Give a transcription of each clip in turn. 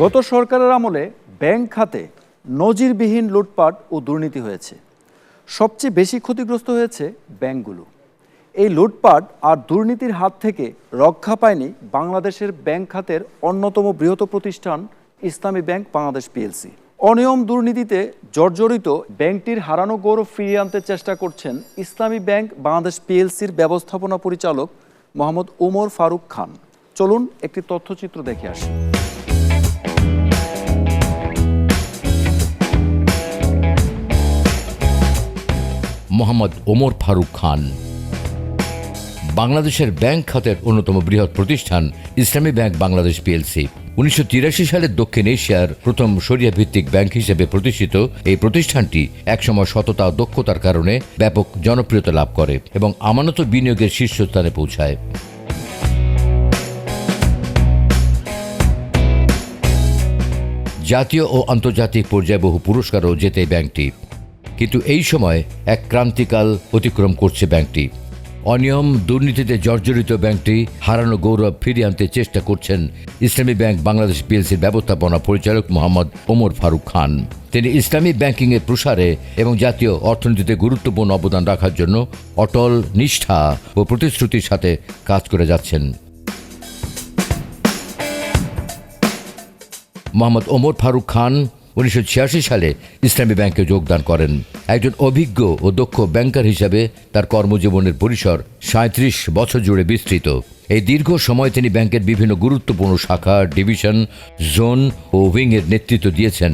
গত সরকারের আমলে ব্যাংক খাতে নজিরবিহীন লুটপাট ও দুর্নীতি হয়েছে। সবচেয়ে বেশি ক্ষতিগ্রস্ত হয়েছে ব্যাংকগুলো। এই লুটপাট আর দুর্নীতির হাত থেকে রক্ষা পায়নি বাংলাদেশের ব্যাংক খাতের অন্যতম বৃহৎ প্রতিষ্ঠান ইসলামী ব্যাংক বাংলাদেশ পিএলসি। অনিয়ম দুর্নীতিতে জর্জরিত ব্যাংকটির হারানো গৌরব ফিরিয়ে আনতে চেষ্টা করছেন ইসলামী ব্যাংক বাংলাদেশ পিএলসির ব্যবস্থাপনা পরিচালক মোহাম্মদ ওমর ফারুক খান। চলুন একটি তথ্যচিত্র দেখে আসি। মোহাম্মদ ওমর ফারুক খান। বাংলাদেশের ব্যাংক খাতের অন্যতম বৃহৎ প্রতিষ্ঠান ইসলামী ব্যাংক বাংলাদেশ পিএলসি। উনিশশো তিরাশি সালে দক্ষিণ এশিয়ার প্রথম সরিয়া ভিত্তিক ব্যাংক হিসেবে প্রতিষ্ঠিত এই প্রতিষ্ঠানটি একসময় সততা ও দক্ষতার কারণে ব্যাপক জনপ্রিয়তা লাভ করে এবং আমানত বিনিয়োগের শীর্ষস্থানে পৌঁছায়। জাতীয় ও আন্তর্জাতিক পর্যায়ে বহু পুরস্কারও জেতে ব্যাংকটি। কিন্তু এই সময় এক ক্রান্তিকাল অতিক্রম করছে ব্যাংকটি। অনিয়ম, দুর্নীতিতে জর্জরিত ব্যাংকটি হারানো গৌরব ফিরিয়ে আনতে চেষ্টা করছেন ইসলামী ব্যাংক বাংলাদেশ পিএলসির ব্যবস্থাপনা পরিচালক মোহাম্মদ ওমর ফারুক খান। তিনি ইসলামী ব্যাংকিংয়ের প্রসারে এবং জাতীয় অর্থনীতিতে গুরুত্বপূর্ণ অবদান রাখার জন্য অটল, নিষ্ঠা ও প্রতিশ্রুতির সাথে কাজ করে যাচ্ছেন। মোহাম্মদ ওমর ফারুক খান উনিশশো ছিয়াশি সালে ইসলামী ব্যাংকে যোগদান করেন। একজন অভিজ্ঞ ও দক্ষ ব্যাংকার হিসাবে তার কর্মজীবনের পরিসর সাঁত্রিশ বছর জুড়ে বিস্তৃত। এই দীর্ঘ সময় তিনি ব্যাংকের বিভিন্ন গুরুত্বপূর্ণ শাখা, ডিভিশন, জোন ও উইংয়ের নেতৃত্ব দিয়েছেন।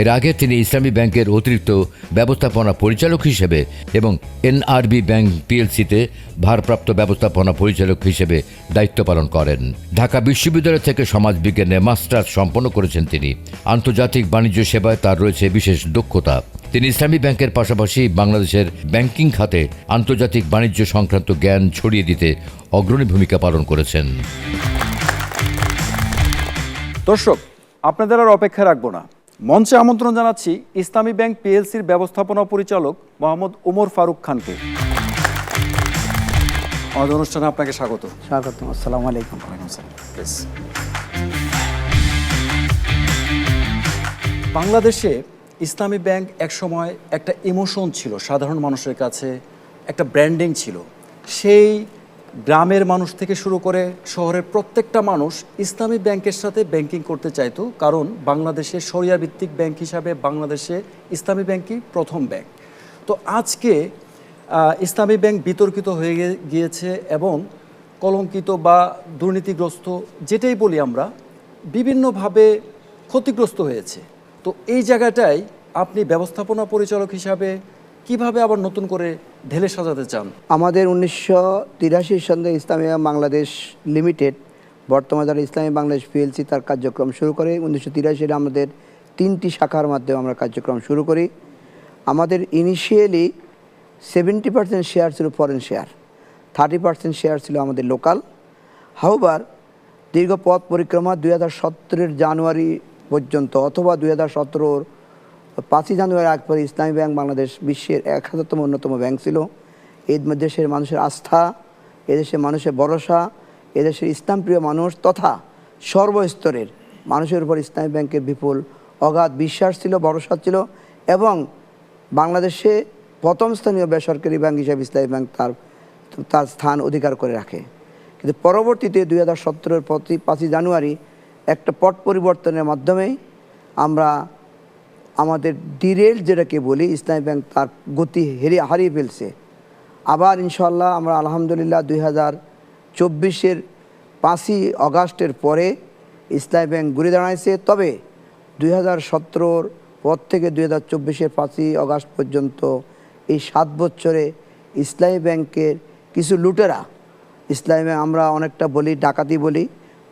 এর আগে তিনি ইসলামী ব্যাংকের অতিরিক্ত ব্যবস্থাপনা পরিচালক হিসেবে এবং এনআরবি ব্যাংক পিএলসিতে ভারপ্রাপ্ত ব্যবস্থাপনা পরিচালক হিসেবে দায়িত্ব পালন করেন। ঢাকা বিশ্ববিদ্যালয় থেকে সমাজবিজ্ঞানে মাস্টার্স সম্পন্ন করেছেন তিনি। আন্তর্জাতিক বাণিজ্য সেবায় তার রয়েছে বিশেষ দক্ষতা। তিনি ইসলামী ব্যাংকের পাশাপাশি বাংলাদেশের ব্যাংকিং খাতে আন্তর্জাতিক বাণিজ্য সংক্রান্ত জ্ঞান ছড়িয়ে দিতে অগ্রণী ভূমিকা পালন করেছেন। দর্শক, আপনাদের আর অপেক্ষা রাখব না। মঞ্চে আমন্ত্রণ জানাচ্ছি ইসলামী ব্যাংক পিএলসির ব্যবস্থাপনা পরিচালক মোহাম্মদ ওমর ফারুক খানকে। আমাদের অনুষ্ঠানে আপনাকে স্বাগত। স্বাগত আসসালামু আলাইকুম। বাংলাদেশে ইসলামী ব্যাংক একসময় একটা ইমোশন ছিল সাধারণ মানুষের কাছে একটা ব্র্যান্ডিং ছিল। সেই গ্রামের মানুষ থেকে শুরু করে শহরের প্রত্যেকটা মানুষ ইসলামী ব্যাংকের সাথে ব্যাংকিং করতে চাইতো, কারণ বাংলাদেশে সরিয়া ভিত্তিক ব্যাংক হিসাবে বাংলাদেশে ইসলামী ব্যাংকই প্রথম ব্যাংক। তো আজকে ইসলামী ব্যাংক বিতর্কিত হয়ে গিয়েছে এবং কলঙ্কিত বা দুর্নীতিগ্রস্ত যেটাই বলি আমরা, বিভিন্নভাবে ক্ষতিগ্রস্ত হয়েছে। তো এই জায়গাটায় আপনি ব্যবস্থাপনা পরিচালক হিসাবে কীভাবে আবার নতুন করে ঢেলে সাজাতে চান? আমাদের উনিশশো তিরাশি সঙ্গে ইসলামী বাংলাদেশ লিমিটেড, বর্তমানে যারা ইসলামী বাংলাদেশ পিএলসি তার কার্যক্রম শুরু করে। উনিশশো তিরাশিতে আমাদের তিনটি শাখার মাধ্যমে আমরা কার্যক্রম শুরু করি। আমাদের ইনিশিয়ালি সেভেন্টি পার্সেন্ট শেয়ার ছিল foreign share thirty percent share ছিল আমাদের লোকাল হাউবার দীর্ঘ পথ পরিক্রমা দুই হাজার সতেরোর জানুয়ারি পর্যন্ত অথবা দুই হাজার সতেরোর পাঁচই জানুয়ারি আগ পরে ইসলামী ব্যাংক বাংলাদেশ বিশ্বের এক হাজারতম অন্যতম ব্যাংক ছিল। এই দেশের মানুষের আস্থা এদেশের মানুষের ভরসা এদেশের ইসলামপ্রিয় মানুষ তথা সর্বস্তরের মানুষের উপর ইসলামী ব্যাংকের বিপুল অগাধ বিশ্বাস ছিল, ভরসা ছিল এবং বাংলাদেশে প্রথম স্থানীয় বেসরকারি ব্যাংক হিসাবে ইসলামী ব্যাংক তার তার স্থান অধিকার করে রাখে। কিন্তু পরবর্তীতে দুই হাজার সতেরোর প্রতি পাঁচই জানুয়ারি একটা পট পরিবর্তনের মাধ্যমেই আমরা আমাদের ডিরেল যেটাকে বলি, ইসলামী ব্যাংক তার গতি হেরিয়ে হারিয়ে ফেলছে। আবার ইনশাল্লাহ আমরা আলহামদুলিল্লাহ দুই হাজার চব্বিশের পাঁচই অগাস্টের পরে ইসলামী ব্যাংক ঘুরে দাঁড়াইছে। তবে দুই হাজার সতেরোর পর থেকে দুই হাজার চব্বিশের পাঁচই অগাস্ট পর্যন্ত এই সাত বছরে ইসলামী ব্যাংকের কিছু লুটেরা, ইসলামে আমরা অনেকটা বলি, ডাকাতি বলি,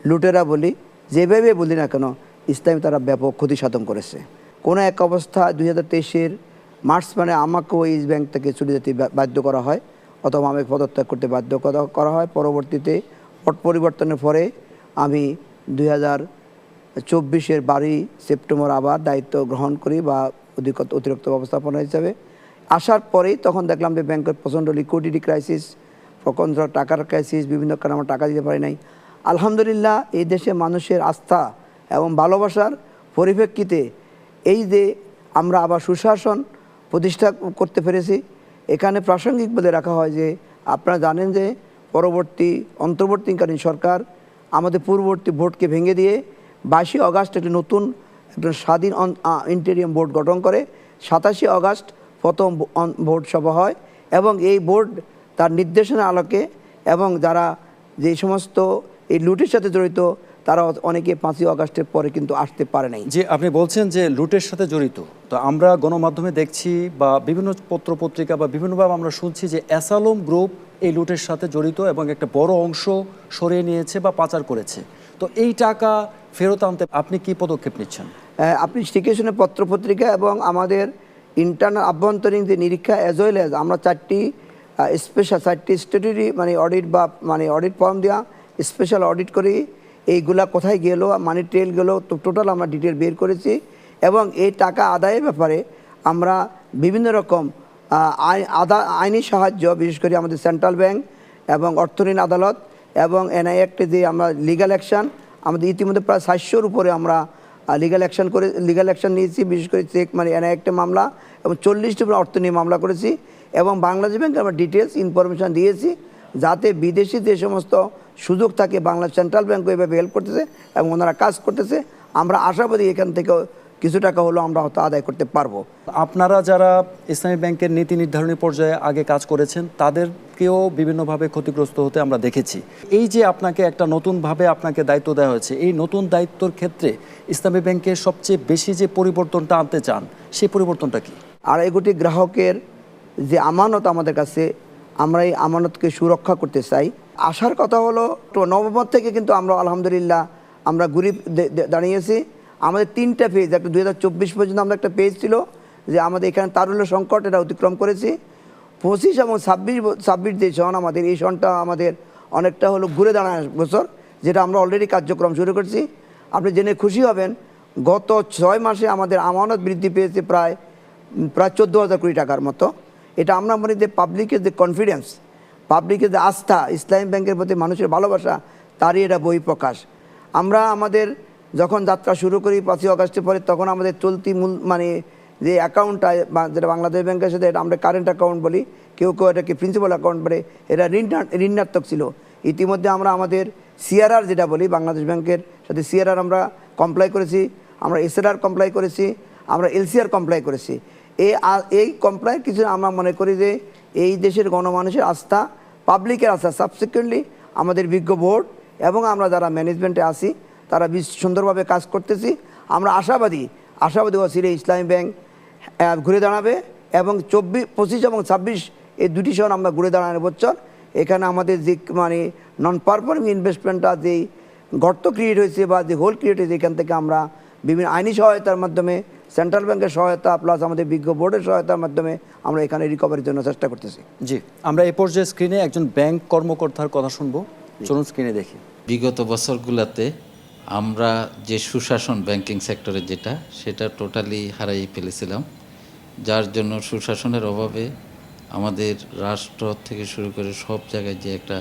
লুটেরা বলি, যেভাবে বলি না কেন, ইসলামে তারা ব্যাপক ক্ষতি সাধন করেছে। কোনো এক অবস্থা দুই হাজার তেইশের মার্চ মানে আমাকেও এই ব্যাংক থেকে চলে যেতে বাধ্য করা হয়, অথবা আমাকে পদত্যাগ করতে বাধ্য করা- হয়। পরবর্তীতে পট পরিবর্তনের পরে আমি দুই হাজার চব্বিশের বারোই সেপ্টেম্বর আবার দায়িত্ব গ্রহণ করি বা অধিকত অতিরিক্ত ব্যবস্থাপনা হিসাবে। আসার পরেই তখন দেখলাম যে ব্যাংকের প্রচণ্ড লিকুইডিটি ক্রাইসিস প্রচণ্ড টাকার ক্রাইসিস বিভিন্ন কারণে আমরা টাকা দিতে পারি নাই। আলহামদুলিল্লাহ এই দেশে মানুষের আস্থা এবং ভালোবাসার পরিপ্রেক্ষিতে এই যে আমরা আবার সুশাসন প্রতিষ্ঠা করতে পেরেছি, এখানে প্রাসঙ্গিক বলে রাখা হয় যে আপনারা জানেন যে পরবর্তী, অন্তর্বর্তীকালীন সরকার আমাদের পূর্ববর্তী ভোটকে ভেঙে দিয়ে বাইশে অগাস্ট একটি নতুন একটা স্বাধীন ইন্টেরিয়াম বোর্ড গঠন করে, সাতাশে অগাস্ট প্রথম ভোট সভা হয় এবং এই বোর্ড তার নির্দেশনা আলোকে এবং যারা যে সমস্ত এই লুটের সাথে জড়িত তারা অনেকে পাঁচই অগাস্টের পরে কিন্তু আসতে পারে নাই। যে আপনি বলছেন যে লুটের সাথে জড়িত। তো আমরা গণমাধ্যমে দেখছি বা বিভিন্ন পত্র পত্রিকা বা বিভিন্নভাবে আমরা শুনছি যে অ্যাসালম গ্রুপ এই লুটের সাথে জড়িত এবং একটা বড় অংশ সরিয়ে নিয়েছে বা পাচার করেছে। তো এই টাকা ফেরত আনতে আপনি কি পদক্ষেপ নিচ্ছেন? আপনি স্টিকেশনে পত্রপত্রিকা এবং আমাদের ইন্টারনাল আভ্যন্তরীণ যে নিরীক্ষা অ্যাজ ওয়েল অ্যাজ আমরা চারটি স্পেশাল চারটি স্ট্যাটুরি মানে অডিট বা মানে অডিট ফর্ম দেওয়া স্পেশাল অডিট করি। এইগুলা কোথায় গেলো মানি ট্রেল গেল, তো টোটাল আমরা ডিটেল বের করেছি এবং এই টাকা আদায়ের ব্যাপারে আমরা বিভিন্ন রকম আদা, আইনি সাহায্য, বিশেষ করে আমাদের সেন্ট্রাল ব্যাংক এবং অর্থঋণ আদালত এবং এনআই অ্যাক্টে যে আমরা লিগাল অ্যাকশন আমাদের ইতিমধ্যে প্রায় সাতশোর উপরে আমরা লিগাল অ্যাকশন করে লিগাল অ্যাকশন নিয়েছি, বিশেষ করে চেক মানে এনআই মামলা এবং চল্লিশটি উপরে অর্থ নিয়ে মামলা করেছি এবং বাংলাদেশ ব্যাংকে আমরা ডিটেলস ইনফরমেশন দিয়েছি যাতে বিদেশি যে সমস্ত সুযোগ থাকে বাংলা সেন্ট্রাল ব্যাংকও এভাবে হেল্প করতেছে এবং ওনারা কাজ করতেছে। আমরা আশাবাদী এখান থেকে কিছু টাকা হলেও আমরা হয়তো আদায় করতে পারব। আপনারা যারা ইসলামী ব্যাংকের নীতি নির্ধারণী পর্যায়ে আগে কাজ করেছেন তাদেরকেও বিভিন্নভাবে ক্ষতিগ্রস্ত হতে আমরা দেখেছি। এই যে আপনাকে একটা নতুনভাবে আপনাকে দায়িত্ব দেওয়া হয়েছে এই নতুন দায়িত্বর ক্ষেত্রে ইসলামী ব্যাংকের সবচেয়ে বেশি যে পরিবর্তনটা আনতে চান সেই পরিবর্তনটা কি? আড়াই কোটি গ্রাহকের যে আমানত আমাদের কাছে আমরা এই আমানতকে সুরক্ষা করতে চাই। আসার কথা হলো, তো নভেম্বর থেকে কিন্তু আমরা আলহামদুলিল্লাহ আমরা ঘুরি দাঁড়িয়েছি। আমাদের তিনটা পেজ একটা দুই হাজার চব্বিশ পর্যন্ত আমরা একটা পেজ ছিল যে আমাদের এখানে তারুল্য সংকট এটা অতিক্রম করেছি। পঁচিশ এবং ছাব্বিশ ছাব্বিশ যে সন আমাদের, এই সনটা আমাদের অনেকটা হলো ঘুরে দাঁড়ায় বছর, যেটা আমরা অলরেডি কার্যক্রম শুরু করছি। আপনি জেনে খুশি হবেন, গত ছয় মাসে আমাদের আমানত বৃদ্ধি পেয়েছে প্রায় প্রায় চোদ্দ হাজার কোটি টাকার মতো। এটা আমরা মনে যে পাবলিকের যে কনফিডেন্স পাবলিকের যে আস্থা, ইসলামী ব্যাংকের প্রতি মানুষের ভালোবাসা, তারই এটা বই প্রকাশ। আমরা আমাদের যখন যাত্রা শুরু করি পাঁচই অগাস্টের পরে, তখন আমাদের চলতি মূল মানে যে অ্যাকাউন্টটা যেটা বাংলাদেশ ব্যাংকের সাথে, এটা আমরা কারেন্ট অ্যাকাউন্ট বলি, কেউ কেউ এটাকে প্রিন্সিপাল অ্যাকাউন্ট বলে, এটা ঋণ ঋণাত্মক ছিল। ইতিমধ্যে আমরা আমাদের সিআরআর যেটা বলি, বাংলাদেশ ব্যাংকের সাথে সিআরআর আমরা কমপ্লাই করেছি, আমরা এসআরআর কমপ্লাই করেছি, আমরা এলসিআর কমপ্লাই করেছি। এই এই কমপ্লাই কিছু আমরা মনে করি যে এই দেশের গণমানুষের আস্থা পাবলিকের আস্থা সাবসিকুয়েন্টলি আমাদের বিজ্ঞ বোর্ড এবং আমরা যারা ম্যানেজমেন্টে আছি, তারা বেশ সুন্দরভাবে কাজ করতেছি। আমরা আশাবাদী আশাবাদী ওয়াসিরে ইসলামী ব্যাংক ঘুরে দাঁড়াবে এবং চব্বিশ পঁচিশ এবং ছাব্বিশ এই দুটি শহর আমরা ঘুরে দাঁড়ানোর বছর। এখানে আমাদের যে মানে নন পারফর্মিং ইনভেস্টমেন্টটা যেই গর্ত ক্রিয়েট হয়েছে বা যে হোল ক্রিয়েট হয়েছে, এখান থেকে আমরা বিভিন্ন আইনি সহায়তার মাধ্যমে সেন্ট্রাল ব্যাংকের সহায়তা প্লাস আমাদের বিজ্ঞ বোর্ডের সহায়তার মাধ্যমে আমরা এখানে রিকভারির জন্য চেষ্টা করতেছি। জি আমরা এই পর্যায়ে স্ক্রিনে একজন ব্যাংক কর্মকর্তার কথা শুনব। চলুন স্ক্রিনে দেখি। বিগত বছরগুলোতে আমরা যে সুশাসন ব্যাংকিং সেক্টরে যেটা সেটা টোটালি হারাই ফেলেছিলাম। যার জন্য সুশাসনের অভাবে আমাদের রাষ্ট্র থেকে শুরু করে সব জায়গায় যে একটা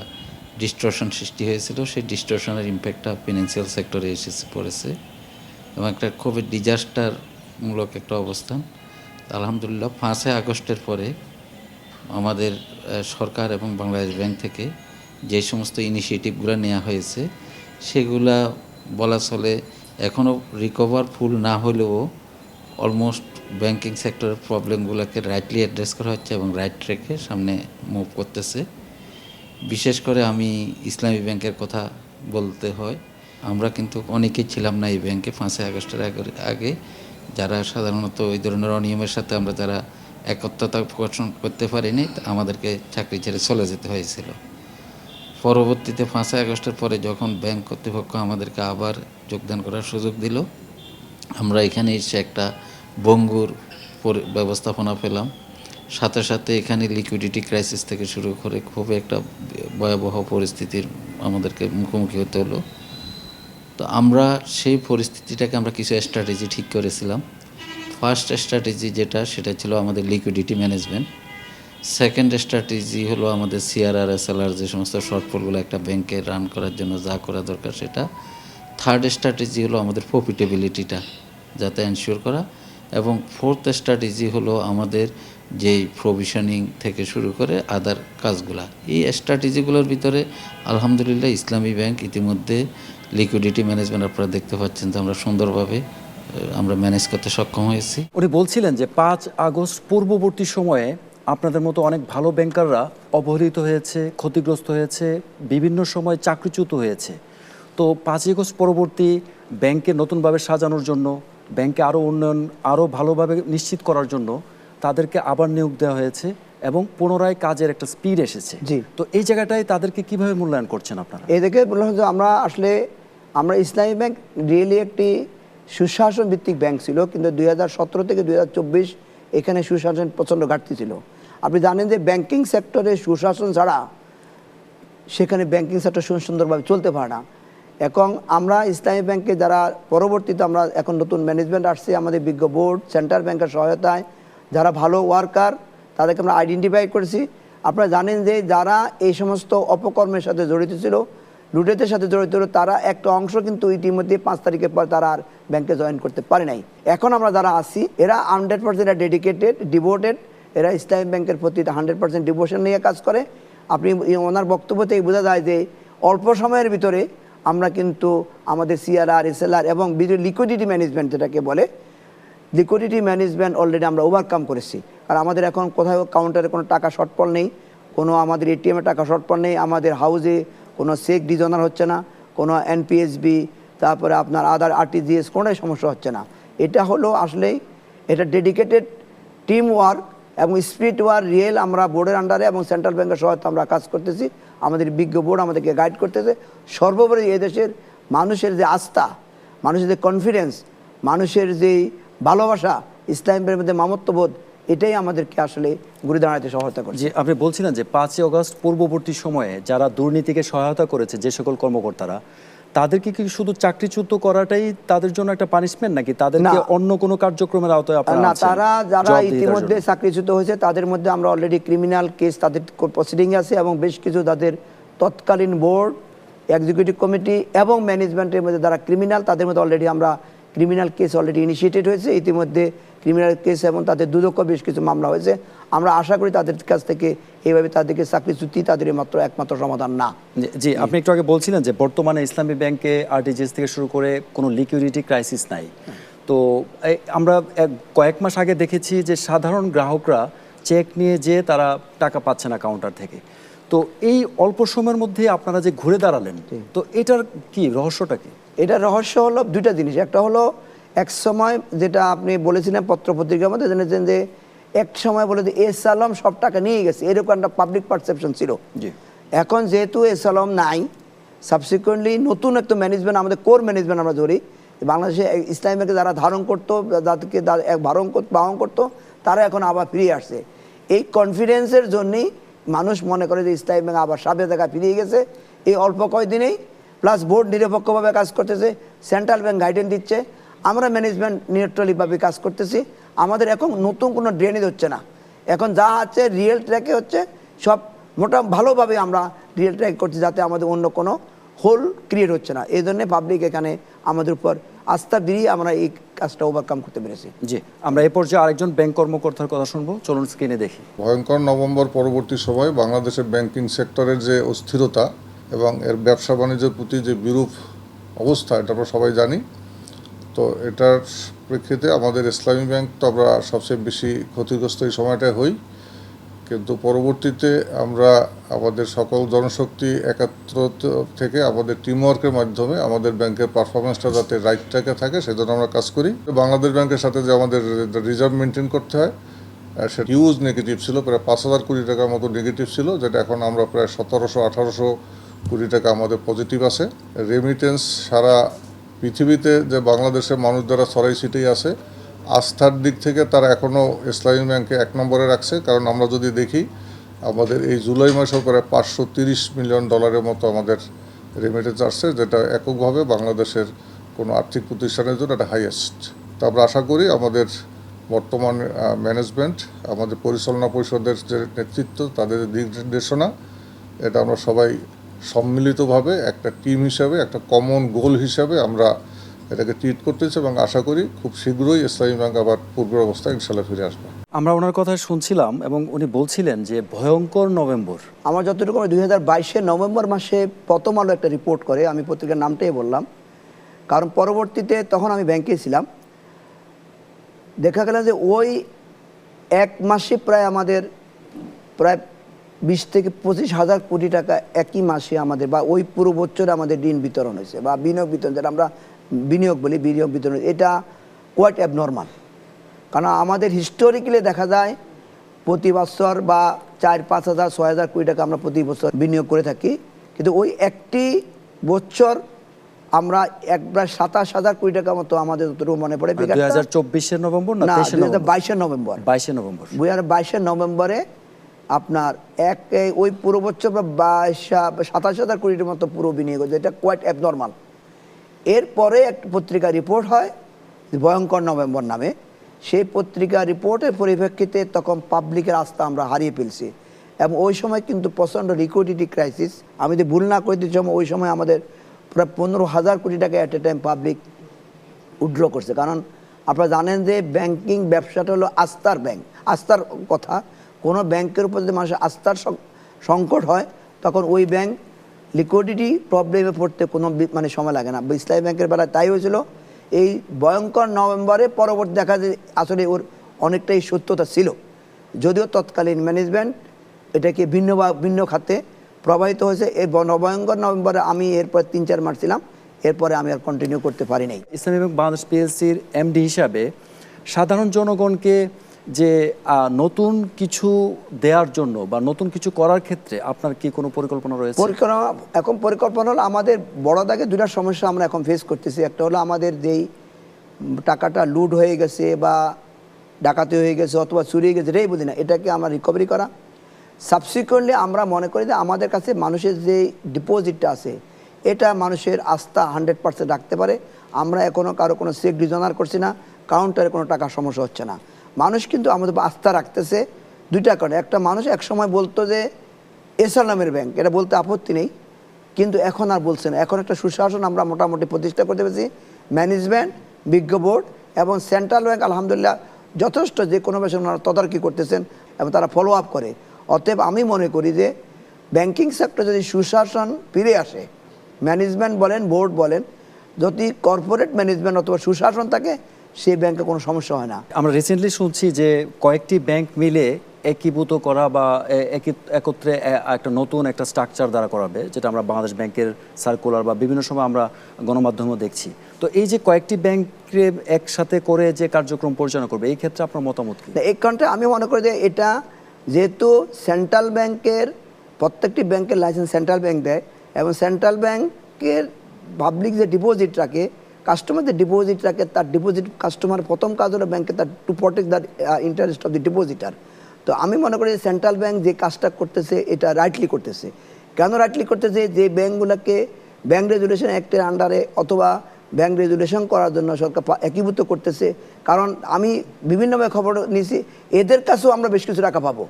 ডিস্ট্রশন সৃষ্টি হয়েছিল সেই ডিস্ট্রশনের ইম্প্যাক্টটা ফিনান্সিয়াল সেক্টরে এসে পড়েছে। এবং একটা খুবই ডিজাস্টারমূলক একটা অবস্থান। আলহামদুলিল্লাহ, পাঁচই আগস্টের পরে আমাদের সরকার এবং বাংলাদেশ ব্যাংক থেকে যে সমস্ত ইনিশিয়েটিভগুলো নেওয়া হয়েছে, সেগুলা বলা চলে এখনও রিকভার ফুল না হলেও অলমোস্ট ব্যাংকিং সেক্টরের প্রবলেমগুলোকে রাইটলি অ্যাড্রেস করা হচ্ছে এবং রাইট ট্র্যাকে সামনে মুভ করতেছে। বিশেষ করে আমি ইসলামী ব্যাংকের কথা বলতে হয়, আমরা কিন্তু অনেকেই ছিলাম না এই ব্যাংকে পাঁচই আগস্টের আগে- আগে। যারা সাধারণত ওই ধরনের অনিয়মের সাথে আমরা যারা একত্রতা পোষণ করতে পারিনি আমাদেরকে চাকরি ছেড়ে চলে যেতে হয়েছিল। পরবর্তীতে পাঁচই আগস্টের পরে যখন ব্যাংক কর্তৃপক্ষ আমাদেরকে আবার যোগদান করার সুযোগ দিল, আমরা এখানে এসে একটা বঙ্গুর ব্যবস্থাপনা পেলাম। সাথে সাথে এখানে লিকুইডিটি ক্রাইসিস থেকে শুরু করে খুব একটা ভয়াবহ পরিস্থিতির আমাদেরকে মুখোমুখি হতে হলো। তো আমরা সেই পরিস্থিতিটাকে আমরা কিছু স্ট্র্যাটেজি ঠিক করেছিলাম। ফার্স্ট স্ট্র্যাটেজি যেটা, সেটা ছিল আমাদের লিকুইডিটি ম্যানেজমেন্ট সেকেন্ড স্ট্র্যাটেজি হলো আমাদের সিআরআর এসএলআর যে সমস্ত শর্টফলগুলো একটা ব্যাংকে রান করার জন্য যা করা দরকার সেটা। থার্ড স্ট্র্যাটেজি হলো আমাদের প্রফিটেবিলিটিটা যাতে এনশিওর করা। এবং ফোর্থ স্ট্র্যাটেজি হলো আমাদের যেই প্রভিশনিং থেকে শুরু করে আদার কাজগুলা। এই স্ট্র্যাটেজিগুলোর ভিতরে আলহামদুলিল্লাহ ইসলামী ব্যাংক ইতিমধ্যে লিকুইডিটি ম্যানেজমেন্ট আপনারা দেখতে পাচ্ছেন যে আমরা সুন্দরভাবে আমরা ম্যানেজ করতে সক্ষম হয়েছি। উনি বলছিলেন যে পাঁচ আগস্ট পূর্ববর্তী সময়ে আপনাদের মতো অনেক ভালো ব্যাংকাররা অবহেলিত হয়েছে, ক্ষতিগ্রস্ত হয়েছে, বিভিন্ন সময় চাকরিচ্যুত হয়েছে। তো পাঁচই আগস্ট পরবর্তী ব্যাংকে নতুনভাবে সাজানোর জন্য, ব্যাংকে আরও উন্নয়ন আরও ভালোভাবে নিশ্চিত করার জন্য তাদেরকে আবার নিয়োগ দেওয়া হয়েছে এবং পুনরায় কাজের একটা স্পিড এসেছে। জি। তো এই জায়গাটায় তাদেরকে কীভাবে মূল্যায়ন করছেন আপনারা? এদিকে বললাম যে আমরা আসলে আমরা ইসলামী ব্যাংক রিয়েলি একটি সুশাসন ভিত্তিক ব্যাংক ছিল কিন্তু দু হাজার সতেরো থেকে দু হাজার চব্বিশ এখানে সুশাসন প্রচণ্ড ঘাটতি ছিল। আপনি জানেন যে ব্যাংকিং সেক্টরে সুশাসন ছাড়া সেখানে ব্যাংকিং সেক্টর সুন্দরভাবে চলতে পারে না। এখন আমরা ইসলামী ব্যাংকে যারা পরবর্তীতে আমরা এখন নতুন ম্যানেজমেন্ট আসছে আমাদের বিজ্ঞ বোর্ড সেন্ট্রাল ব্যাংকের সহায়তায় যারা ভালো ওয়ার্কার তাদেরকে আমরা আইডেন্টিফাই করেছি। আপনারা জানেন যে যারা এই সমস্ত অপকর্মের সাথে জড়িত ছিল, লুটেদের সাথে জড়িত ছিল, তারা একটা অংশ কিন্তু ইতিমধ্যে পাঁচ তারিখের পর তারা আর ব্যাংকে জয়েন করতে পারে নাই। এখন আমরা যারা আছি, এরা হান্ড্রেড পার্সেন্ট ডেডিকেটেড ডিভোটেড এরা ইসলামী ব্যাংকের প্রতি হান্ড্রেড পার্সেন্ট ডিভোশন নিয়ে কাজ করে। আপনি ওনার বক্তব্য থেকে বোঝা যায় যে অল্প সময়ের ভিতরে আমরা কিন্তু আমাদের সিআরআর এসএলআর এবং লিকুইডিটি ম্যানেজমেন্ট যেটাকে বলে লিকুইডিটি ম্যানেজমেন্ট অলরেডি আমরা ওভারকাম করেছি। আর আমাদের এখন কোথাও কাউন্টারে কোনো টাকা শর্টফল নেই, কোনো আমাদের এটিএমে টাকা শর্টফল নেই, আমাদের হাউজে কোনো চেক ডিজনার হচ্ছে না, কোনো এনপিএসবি তারপরে আপনার আদার আরটিজিএস কোনোটাই সমস্যা হচ্ছে না। এটা হলো আসলেই এটা ডেডিকেটেড টিম ওয়ার্ক এবং স্পিড ওয়ার রিয়েল আমরা বোর্ডের আন্ডারে এবং সেন্ট্রাল ব্যাংকের সহায়তা আমরা কাজ করতেছি, আমাদের বিজ্ঞ বোর্ড আমাদেরকে গাইড করতেছে। সর্বোপরি এদেশের মানুষের যে আস্থা, মানুষের যে কনফিডেন্স মানুষের যে ভালোবাসা ইসলামের মধ্যে মামত্ববোধ এটাই আমাদেরকে আসলে ঘুরে দাঁড়াতে সহায়তা করছে। যে আপনি বলছিলেন যে পাঁচই অগস্ট পূর্ববর্তী সময়ে যারা দুর্নীতিকে সহায়তা করেছে যে সকল কর্মকর্তারা তাদেরকে কি শুধু চাকরিচ্যুত করাটাই তাদের জন্য একটা পানিশমেন্ট নাকি তাদেরকে অন্য কোনো কার্যক্রমের আওতায় আপনারা না তারা যারা ইতিমধ্যে? চাকরিচ্যুত হয়েছে তাদের মধ্যে আমরা অলরেডি ক্রিমিনাল কেস তাদের প্রসিডিং আছে এবং বেশ কিছু তাদের তৎকালীন বোর্ড এক্সিকিউটিভ কমিটি এবং ম্যানেজমেন্টের মধ্যে যারা ক্রিমিনাল তাদের মধ্যে অলরেডি আমরা ক্রিমিনাল কেস অলরেডি ইনিশিয়েটেড হয়েছে ইতিমধ্যে ক্রিমিনাল কেস এবং তাদের দুদক্ষ বেশ কিছু মামলা হয়েছে। আমরা আশা করি তাদের কাছ থেকে এইভাবে তাদেরকে চাকরিচ্যুতি তাদের মাত্র একমাত্র সমাধান না। জি, আপনি একটু আগে বলছিলেন যে বর্তমানে ইসলামী ব্যাংকে আরটিজিএস থেকে শুরু করে কোনো লিকুইডিটি ক্রাইসিস নাই। তো আমরা এক কয়েক মাস আগে দেখেছি যে সাধারণ গ্রাহকরা চেক নিয়ে যেয়ে তারা টাকা পাচ্ছে না কাউন্টার থেকে। তো এই অল্প সময়ের মধ্যে আপনারা যে ঘুরে দাঁড়ালেন তো এটার কি রহস্যটা কি? এটা রহস্য হলো দুইটা জিনিস। একটা হলো এক সময় যেটা আপনি বলেছিলেন পত্র পত্রিকার মধ্যে জেনেছেন যে এক সময় বলে যে এস আলম সব টাকা নিয়ে গেছে। এরকম একটা পাবলিক পারসেপশন ছিল। জি। এখন যেহেতু এস আলম নাই সাবসিকুয়েন্টলি নতুন একটা ম্যানেজমেন্ট আমাদের কোর ম্যানেজমেন্ট আমরা ধরি বাংলাদেশে ইসলামী ব্যাংকে যারা ধারণ করতো যাদেরকে ধারণ করতো বাহন করতো তারা এখন আবার ফিরে আসছে। এই কনফিডেন্সের জন্যই মানুষ মনে করে যে ইসলামী ব্যাংক আবার সাবেক জায়গায় ফিরিয়ে গেছে। এই অল্প কয়দিনেই বোর্ড নিরপেক্ষভাবে কাজ করতেছে সেন্ট্রাল ব্যাংক গাইডেন্স দিচ্ছে আমরা ম্যানেজমেন্ট নিউট্রালিভাবে কাজ করতেছি আমাদের এখন নতুন কোনো ড্রেনেজ হচ্ছে না। এখন যা আছে রিয়েল ট্র্যাকে হচ্ছে সব মোটা ভালোভাবে আমরা রিয়েল ট্র্যাক করছি যাতে আমাদের অন্য কোনো হোল ক্রিয়েট হচ্ছে না। এই জন্যে পাবলিক এখানে আমাদের উপর আস্থা দিয়ে আমরা এই কাজটা ওভারকাম করতে পেরেছি। জি আমরা এ পর্যায়ে আরেকজন ব্যাংক কর্মকর্তার কথা শুনব চলুন স্ক্রিনে দেখি। ভয়ঙ্কর নভেম্বর পরবর্তী সময় বাংলাদেশের ব্যাংকিং সেক্টরের যে অস্থিরতা এবং এর ব্যবসা বাণিজ্যের প্রতি যে বিরূপ অবস্থা, এটা আমরা সবাই জানি। তো এটার প্রেক্ষিতে আমাদের ইসলামী ব্যাংক তো আমরা সবচেয়ে বেশি ক্ষতিগ্রস্ত এই সময়টায় হই। কিন্তু পরবর্তীতে আমরা আমাদের সকল জনশক্তি একাত্র থেকে আমাদের টিমওয়ার্কের মাধ্যমে আমাদের ব্যাংকের পারফরমেন্সটা যাতে রাইট ট্র্যাকে থাকে, সেজন্য আমরা কাজ করি। বাংলাদেশ ব্যাংকের সাথে যে আমাদের রিজার্ভ মেনটেন করতে হয় সেটা হিউজ নেগেটিভ ছিল, প্রায় পাঁচ হাজার কোটি টাকার মতো নেগেটিভ ছিল, যেটা এখন আমরা প্রায় সতেরোশো, আঠারোশো কোটি টাকা আমাদের পজিটিভ আছে। রেমিটেন্স সারা পৃথিবীতে যে বাংলাদেশের মানুষ যারা ছড়াই ছিটেই আছে, আস্থার দিক থেকে তারা এখনও ইসলামী ব্যাংকে এক নম্বরে রাখছে। কারণ আমরা যদি দেখি, আমাদের এই জুলাই মাসেও প্রায় পাঁচশো তিরিশ মিলিয়ন ডলারের মতো আমাদের রেমিটেন্স আসছে, যেটা এককভাবে বাংলাদেশের কোনো আর্থিক প্রতিষ্ঠানের জন্য এটা হাইয়েস্ট তো আমরা আশা করি আমাদের বর্তমান ম্যানেজমেন্ট আমাদের পরিচালনা পরিষদের যে নেতৃত্ব, তাদের দিক নির্দেশনা, এটা আমরা সবাই সম্মিলিতভাবে একটা টিম হিসাবে একটা কমন গোল হিসাবে আমরা এটাকে ট্রিট করতেছি এবং আশা করি খুব শীঘ্রই ইসলামী ব্যাংক আবার পূর্বের অবস্থায় ইনশাল্লাহ ফিরে আসবে। আমরা ওনার কথা শুনছিলাম এবং উনি বলছিলেন যে ভয়ঙ্কর নভেম্বর। আমার যতটুকু দুই হাজার বাইশে নভেম্বর মাসে প্রথম আলো একটা রিপোর্ট করে আমি পত্রিকার নামটাই বললাম। কারণ পরবর্তীতে তখন আমি ব্যাংকে ছিলাম। দেখা গেল যে ওই এক মাসে প্রায় আমাদের প্রায় বিশ থেকে পঁচিশ হাজার কোটি টাকা একই মাসে আমাদের বা ওই পুরো বছরে আমাদের ঋণ বিতরণ হয়েছে বা বিনিয়োগ বিতরণ যেটা আমরা বিনিয়োগ বলি বিনিয়োগ বিতরণ এটা কোয়াইট অ্যাবনর্মাল কারণ আমাদের হিস্টোরিক্যালি দেখা যায় প্রতি বছর বা চার পাঁচ হাজার ছয় হাজার কোটি টাকা আমরা প্রতি বছর বিনিয়োগ করে থাকি। কিন্তু ওই একটি বছর আমরা একবার সাতাশ হাজার কোটি টাকা মতো আমাদের যতটুকু মনে পড়ে দুই হাজার চব্বিশের নভেম্বর না দুই হাজার নভেম্বর বাইশের নভেম্বর। বাইশে নভেম্বর। দুই হাজার বাইশের নভেম্বরে আপনার এক, ওই পুরো বছর বাইশ, সাতাশ হাজার কোটির মতো পুরো বিনিয়োগ এটা কোয়াইট অ্যাবনর্মাল এরপরে একটা পত্রিকা রিপোর্ট হয়, ভয়ঙ্কর নভেম্বর নামে। সেই পত্রিকা রিপোর্টের পরিপ্রেক্ষিতে তখন পাবলিকের আস্থা আমরা হারিয়ে ফেলছি। এবং ওই সময় কিন্তু প্রচণ্ড লিকুইডিটি ক্রাইসিস আমি যদি ভুল না করে দিচ্ছি ওই সময় আমাদের প্রায় পনেরো হাজার কোটি টাকা at a time public withdraw করছে। কারণ আপনারা জানেন যে ব্যাংকিং ব্যবসাটা হলো আস্থার ব্যাংক আস্থার কথা। কোনো ব্যাংকের উপর যদি মানুষের আস্থার সংকট হয়, তখন ওই ব্যাংক লিকুইডিটি প্রবলেমে পড়তে কোনো মানে সময় লাগে না। ইসলামী ব্যাংকের বেলায় তাই হয়েছিল। এই ভয়ঙ্কর নভেম্বরে পরবর্তী দেখা যায় আসলে ওর অনেকটাই সত্যতা ছিল। যদিও তৎকালীন ম্যানেজমেন্ট এটাকে ভিন্ন ভিন্ন খাতে প্রবাহিত হয়েছে। এই ব- ভয়ঙ্কর নভেম্বরে আমি এরপর তিন, চার মাস ছিলাম। এরপরে আমি আর কন্টিনিউ করতে পারি নাই। ইসলামী ব্যাংক, বাংলাদেশ পিএলসির এমডি হিসাবে সাধারণ জনগণকে যে নতুন কিছু দেওয়ার জন্য বা নতুন কিছু করার ক্ষেত্রে আপনার কি কোনো পরিকল্পনা রয়েছে? পরিকল্পনা, এখন পরিকল্পনা হলো আমাদের বড় দাগে দুটা সমস্যা আমরা এখন ফেস করতেছি। একটা হলো আমাদের যেই টাকাটা লুট হয়ে গেছে বা ডাকাতি হয়ে গেছে অথবা চুরি হয়ে গেছে, এটাই বুঝি না। এটাকে আমরা রিকভারি করা। সাবসিকুয়েন্টলি আমরা মনে করি যে আমাদের কাছে মানুষের যে ডিপোজিটটা আছে, এটা মানুষের আস্থা হান্ড্রেড পার্সেন্ট রাখতে পারে। আমরা এখনও কারও কোনো চেক ডিজনার করছি না কাউন্টারে কোনো টাকার সমস্যা হচ্ছে না। মানুষ কিন্তু আমাদের আস্থা রাখতেছে দুইটা কারণে। একটা মানুষ একসময় বলতো যে, এসআর নামের ব্যাংক। এটা বলতে আপত্তি নেই, কিন্তু এখন আর বলছে না। এখন একটা সুশাসন আমরা মোটামুটি প্রতিষ্ঠা করতে পেরেছি। ম্যানেজমেন্ট বিজ্ঞ বোর্ড এবং সেন্ট্রাল ব্যাংক আলহামদুলিল্লাহ, যথেষ্ট যে কোনো বিষয়ে ওনারা তদারকি করতেছেন এবং তারা ফলো আপ করে। অতএব আমি মনে করি যে ব্যাংকিং সেক্টর যদি সুশাসন ফিরে আসে ম্যানেজমেন্ট বলেন, বোর্ড বলেন, যদি কর্পোরেট ম্যানেজমেন্ট অথবা সুশাসন থাকে সেই ব্যাংকে কোনো সমস্যা হয় না। আমরা রিসেন্টলি শুনছি যে কয়েকটি ব্যাংক মিলে একীভূত করা বা একত্রে একটা নতুন একটা স্ট্রাকচার দ্বারা করাবে যেটা আমরা বাংলাদেশ ব্যাংকের সার্কুলার বা বিভিন্ন সময় আমরা গণমাধ্যমেও দেখছি। তো এই যে কয়েকটি ব্যাংককে একসাথে করে যে কার্যক্রম পরিচালনা করবে এই ক্ষেত্রে আপনার মতামত কি? এই কারণটা আমি মনে করি যে এটা যেহেতু সেন্ট্রাল ব্যাংকের প্রত্যেকটি ব্যাংকের লাইসেন্স সেন্ট্রাল ব্যাংক দেয় এবং সেন্ট্রাল ব্যাংকের পাবলিক যে ডিপোজিট রাখে কাস্টমার যে ডিপোজিট রাখে তার ডিপোজিট কাস্টমার প্রথম কাজ হলো ব্যাংকে তার to protect the interest of the depositor তো আমি মনে করি সেন্ট্রাল ব্যাংক যে কাজটা করতেছে, এটা রাইটলি করতেছে। কেন রাইটলি করতেছে? যে ব্যাংকগুলোকে ব্যাংক রেজুলেশন অ্যাক্টের আন্ডারে অথবা ব্যাংক রেজুলেশন করার জন্য সরকার একীভূত করতেছে। কারণ আমি বিভিন্নভাবে খবর নিয়েছি এদের কাছেও আমরা বেশ কিছু টাকা পাবো।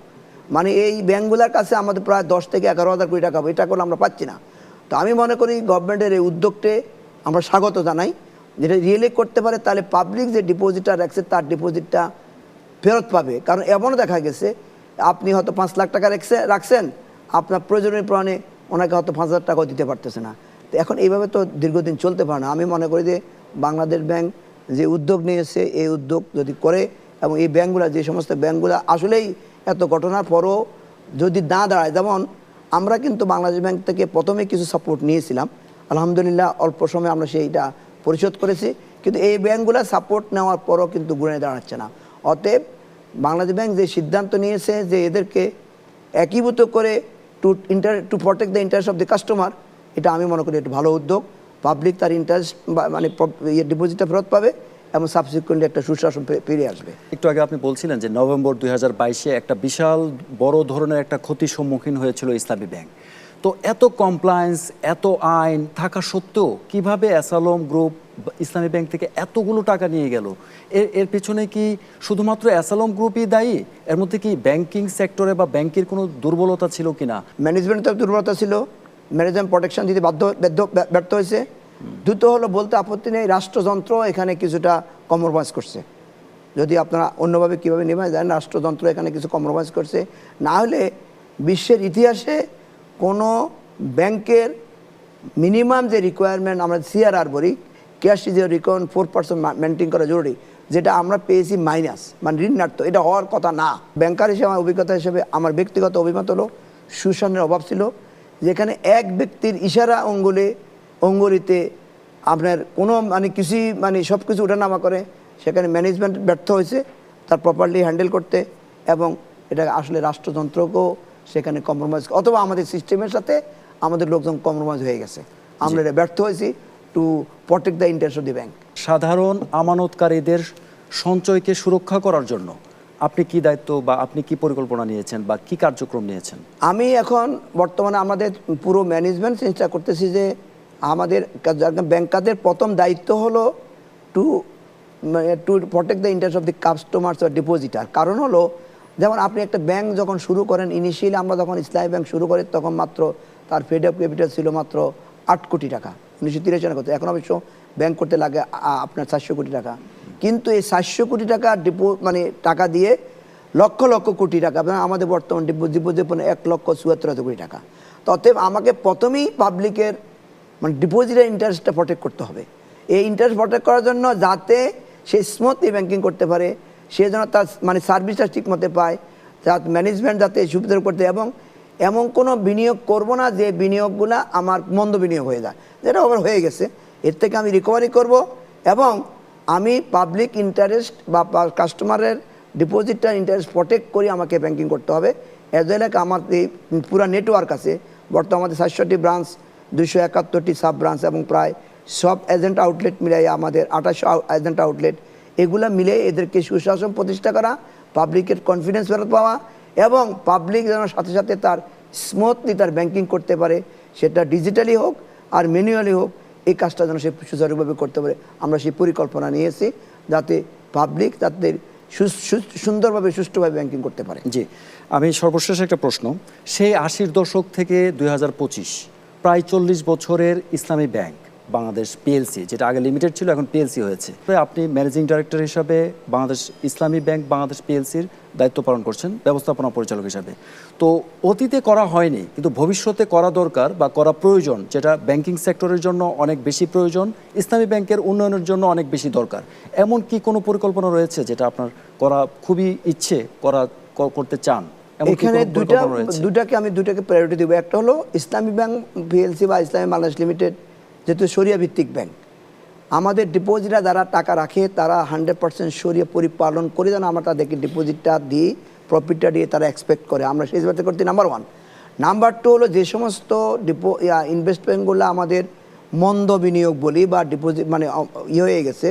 মানে এই ব্যাংকগুলোর কাছে আমাদের প্রায় দশ থেকে এগারো হাজার কোটি টাকা পাবো এই টাকাগুলো আমরা পাচ্ছি না। তো আমি মনে করি গভর্নমেন্টের এই উদ্যোগকে আমরা স্বাগত জানাই। যেটা রিয়েলি করতে পারে, তাহলে পাবলিক যে ডিপোজিটটা রাখছে, তার ডিপোজিটটা ফেরত পাবে। কারণ এমনও দেখা গেছে, আপনি হয়তো পাঁচ লাখ টাকা রাখছে, রাখছেন, আপনার প্রয়োজনীয় প্রমাণে ওনাকে হয়তো পাঁচ হাজার টাকাও দিতে পারতেছে না। তো এখন এইভাবে তো দীর্ঘদিন চলতে পারে না। আমি মনে করি যে বাংলাদেশ ব্যাংক যে উদ্যোগ নিয়েছে, এই উদ্যোগ যদি করে এবং এই ব্যাংকগুলো, যে সমস্ত ব্যাংকগুলো আসলেই এত ঘটনার পরও যদি না দাঁড়ায়, যেমন আমরা কিন্তু বাংলাদেশ ব্যাংক থেকে প্রথমে কিছু সাপোর্ট নিয়েছিলাম। আলহামদুলিল্লাহ, অল্প সময়ে আমরা সেইটা পরিশোধ করেছি, কিন্তু এই ব্যাংকগুলো সাপোর্ট নেওয়ার পরও কিন্তু ঘুরে দাঁড়াচ্ছে না। অতএব বাংলাদেশ ব্যাংক যে সিদ্ধান্ত নিয়েছে যে এদেরকে একীভূত করে to inter to protect the interest of the customer এটা আমি মনে করি একটা ভালো উদ্যোগ। পাবলিক তার ইন্টারেস্ট মানে ইয়ে ডিপোজিটটা ফেরত পাবে এবং সাবসিকুয়েন্টলি একটা সুশাসন ফিরে আসবে। একটু আগে আপনি বলছিলেন যে নভেম্বর দুই একটা বিশাল বড় ধরনের একটা ক্ষতির সম্মুখীন হয়েছিল ইসলামী ব্যাংক। তো এত কমপ্লায়েন্স এত আইন থাকা সত্ত্বেও কীভাবে অ্যাসালম গ্রুপ ইসলামী ব্যাংক থেকে এতগুলো টাকা নিয়ে গেল? এর এর পেছনে কি শুধুমাত্র অ্যাসালম গ্রুপই দায়ী? এর মধ্যে কি ব্যাংকিং সেক্টরে বা ব্যাংকের কোনো দুর্বলতা ছিল কিনা ম্যানেজমেন্টের দুর্বলতা ছিল। ম্যানেজমেন্ট প্রোটেকশন দিতে বাধ্য, ব্যর্থ- হয়েছে। দ্রুত হলো বলতে আপত্তি নেই। রাষ্ট্রযন্ত্র এখানে কিছুটা কম্প্রোমাইজ করছে। যদি আপনারা অন্যভাবে কীভাবে নেবেন, জানেন রাষ্ট্রযন্ত্র এখানে কিছু কম্প্রোমাইজ করছে। না হলে বিশ্বের ইতিহাসে কোনো ব্যাংকের মিনিমাম যে রিকোয়ারমেন্ট আমরা সিআরআর বলি cash is requirement four percent maintain করা জরুরি। যেটা আমরা পেয়েছি মাইনাস মানে ঋণার্থ। এটা হওয়ার কথা না। ব্যাংকার হিসেবে আমার অভিজ্ঞতা হিসেবে আমার ব্যক্তিগত অভিমত হলো, সুশাসনের অভাব ছিল, যেখানে এক ব্যক্তির ইশারা অঙ্গুলে, অঙ্গুলিতে আপনার কোনো মানে কিছুই মানে সব কিছু উঠানামা করে, সেখানে ম্যানেজমেন্ট ব্যর্থ হয়েছে, তার প্রপারলি হ্যান্ডেল করতে এবং এটা আসলে রাষ্ট্রযন্ত্রকেও সেখানে কম্প্রোমাইজ অথবা আমাদের সিস্টেমের সাথে আমাদের লোকজন কম্প্রোমাইজ হয়ে গেছে। আমরা এটা ব্যর্থ হয়েছি to protect the interest of the bank সাধারণ আমানতকারীদের সঞ্চয়কে সুরক্ষা করার জন্য আপনি কি দায়িত্ব বা আপনি কি পরিকল্পনা নিয়েছেন বা কি কার্যক্রম নিয়েছেন? আমি এখন বর্তমানে আমাদের পুরো ম্যানেজমেন্ট চেষ্টা করতেছি যে আমাদের ব্যাংকারদের প্রথম দায়িত্ব হলো to to protect the interest of the customers বা ডিপোজিটার কারণ হলো যেমন আপনি একটা ব্যাংক যখন শুরু করেন ইনিশিয়ালি আমরা যখন ইসলামী ব্যাংক শুরু করি, তখন মাত্র তার ফেড অফ ক্যাপিটাল ছিল মাত্র আট কোটি টাকা। উনিশশো তিরাশি করতে এখন অবশ্য ব্যাংক করতে লাগে আপনার চারশো কোটি টাকা। কিন্তু এই চারশো কোটি টাকা ডিপো মানে টাকা দিয়ে লক্ষ লক্ষ কোটি টাকা আমাদের বর্তমান ডিপোজিট এক লক্ষ চুয়াত্তর হাজার কোটি টাকা। তো অতএব আমাকে প্রথমেই পাবলিকের মানে ডিপোজিটের ইন্টারেস্টটা প্রোটেক্ট করতে হবে। এই ইন্টারেস্ট প্রোটেক্ট করার জন্য যাতে সে স্মুথলি ব্যাংকিং করতে পারে সে যেন তার মানে সার্ভিসটা ঠিক মতো পায়, তার ম্যানেজমেন্ট যাতে সুবিধার করতে এবং এমন কোনো বিনিয়োগ করব না যে বিনিয়োগগুলো আমার মন্দ বিনিয়োগ হয়ে যায়। যেটা আবার হয়ে গেছে, এর থেকে আমি রিকভারি করব এবং আমি পাবলিক ইন্টারেস্ট বা কাস্টমারের ডিপোজিটটা ইন্টারেস্ট প্রোটেক্ট করে আমাকে ব্যাংকিং করতে হবে। এজ ওয়েল আমার এই পুরো নেটওয়ার্ক আছে। বর্তমানে আমাদের সাতষট্টি ব্রাঞ্চ দুশো একাত্তরটি সাব ব্রাঞ্চ এবং প্রায় সব এজেন্ট আউটলেট মিলাই আমাদের আঠাশশো এজেন্ট আউটলেট এগুলো মিলে এদেরকে সুশাসন প্রতিষ্ঠা করা পাবলিকের কনফিডেন্স ফেরত পাওয়া এবং পাবলিক যেন সাথে সাথে তার স্মুথলি তার ব্যাংকিং করতে পারে, সেটা ডিজিটালি হোক আর ম্যানুয়ালি হোক, এই কাজটা যেন সে সুচারুভাবে করতে পারে। আমরা সেই পরিকল্পনা নিয়েছি যাতে পাবলিক তাদের সুন্দরভাবে, সুষ্ঠুভাবে ব্যাংকিং করতে পারে। জি, আমি সর্বশেষ একটা প্রশ্ন। সেই আশির দশক থেকে দু হাজার পঁচিশ, প্রায় চল্লিশ বছরের ইসলামী ব্যাংক বাংলাদেশ পিএলসি যেটা আগে লিমিটেড ছিল এখন পিএলসি হয়েছে। আপনি ম্যানেজিং ডাইরেক্টর হিসাবে বাংলাদেশ ইসলামী ব্যাংক বাংলাদেশ পিএলসির দায়িত্ব পালন করছেন ব্যবস্থাপনা পরিচালক হিসাবে। তো অতীতে করা হয়নি কিন্তু ভবিষ্যতে করা দরকার বা করা প্রয়োজন যেটা ব্যাংকিং সেক্টরের জন্য অনেক বেশি প্রয়োজন ইসলামী ব্যাংকের উন্নয়নের জন্য অনেক বেশি দরকার। এমন কি কোনো পরিকল্পনা রয়েছে যেটা আপনার করা খুবই ইচ্ছে করা করতে চান? এখানে দুইটা? দুটাকে আমি দুটাকে প্রায়োরিটি দেবো। একটা হলো ইসলামী ব্যাংক পিএলসি বা ইসলামী বাংলাদেশ লিমিটেড যেহেতু সরিয়া ভিত্তিক ব্যাংক আমাদের ডিপোজিটরা যারা টাকা রাখে, তারা হান্ড্রেড পার্সেন্ট সরিয়ে পরিপালন করে যেন আমরা তাদেরকে ডিপোজিটটা দিই প্রফিটটা দিয়ে তারা এক্সপেক্ট করে। আমরা সেই হিসেবে করতে নাম্বার ওয়ান নাম্বার টু হলো যে সমস্ত ডিপো ইনভেস্টমেন্টগুলো আমাদের মন্দ বিনিয়োগ বলি বা ডিপোজিট মানে ইয়ে হয়ে গেছে,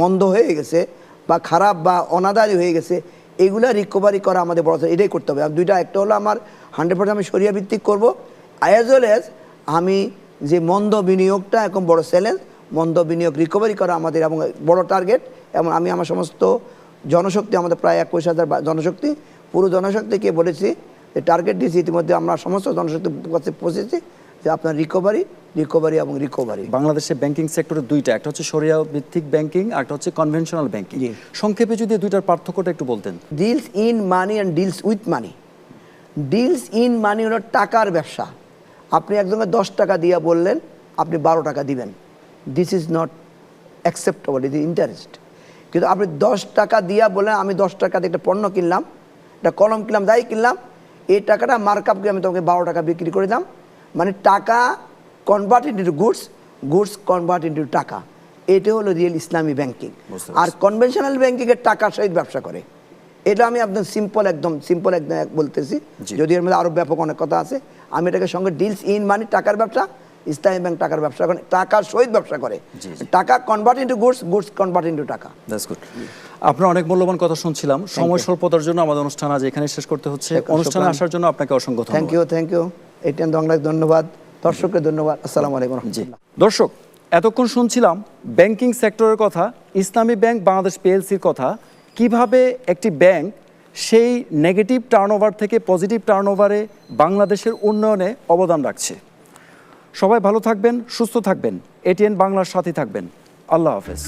মন্দ হয়ে গেছে বা খারাপ বা অনাদারি হয়ে গেছে, এগুলা রিকভারি করা আমাদের বড় এটাই করতে হবে। দুইটা, একটা হলো আমার হান্ড্রেড পার্সেন্ট আমি সরিয়া ভিত্তিক করব অ্যাজ ওয়েল অ্যাজ আমি যে মন্দ বিনিয়োগটা এখন বড় চ্যালেঞ্জ মন্দ বিনিয়োগ রিকভারি করা আমাদের এবং বড় টার্গেট এবং আমি আমার সমস্ত জনশক্তি আমাদের প্রায় একুশ হাজার জনশক্তি পুরো জনশক্তিকে বলেছি যে টার্গেট দিয়েছি ইতিমধ্যে আমরা সমস্ত জনশক্তির কাছে পৌঁছেছি যে আপনার রিকভারি রিকভারি এবং রিকভারি বাংলাদেশের ব্যাংকিং সেক্টরে দুইটা একটা হচ্ছে সরিয়া ভিত্তিক ব্যাংকিং আর একটা হচ্ছে কনভেনশনাল ব্যাংকিং সংক্ষেপে যদি দুইটার পার্থক্যটা একটু বলতেন। Deals in money and deals with money deals in money হলো টাকার ব্যবসা। আপনি একজনকে দশ টাকা দিয়ে বললেন আপনি বারো টাকা দিবেন। This is not acceptable is interest কিন্তু আপনি দশ টাকা দিয়া বললেন আমি দশ টাকা দিয়ে একটা পণ্য কিনলাম একটা কলম কিনলাম যাই কিনলাম এই টাকাটা মার্কআপ করে আমি তোমাকে বারো টাকা বিক্রি করে দাম মানে টাকা convert into goods goods convert into টাকা। এটা হলো রিয়েল ইসলামী ব্যাংকিং আর কনভেনশনাল ব্যাংকিংয়ের টাকার সহিত ব্যবসা করে। এটা আমি একদম সিম্পল একদম সিম্পল একদম এক বলতেছি। যদি এর মধ্যে আরও ব্যাপক অনেক কথা আছে। আমি এটাকে সঙ্গে ডিলস ইন মানি টাকার ব্যবসা ইসলামী ব্যাংক টাকার ব্যবসা করে টাকার সহিত ব্যবসা করে। টাকা convert into goods goods convert into টাকা। দ্যাটস গুড আপনার অনেক মূল্যবান কথা শুনছিলাম। সময় স্বল্পতার জন্য আমাদের অনুষ্ঠান আজ এখানে শেষ করতে হচ্ছে। অনুষ্ঠানে আসার জন্য আপনাকে অসংখ্য thank you thank you ATN বাংলায় ধন্যবাদ। দর্শককে ধন্যবাদ। আসসালামু আলাইকুম জি। রহমতুল্লাহ। দর্শক এতক্ষণ শুনছিলাম ব্যাংকিং সেক্টরের কথা ইসলামী ব্যাংক বাংলাদেশ পিএলসির কথা। কীভাবে একটি ব্যাংক সেই নেগেটিভ টার্নওভার থেকে পজিটিভ টার্নওভারে বাংলাদেশের উন্নয়নে অবদান রাখছে। সবাই ভালো থাকবেন, সুস্থ থাকবেন। এটিএন বাংলার সাথে থাকবেন। আল্লাহ হাফেজ।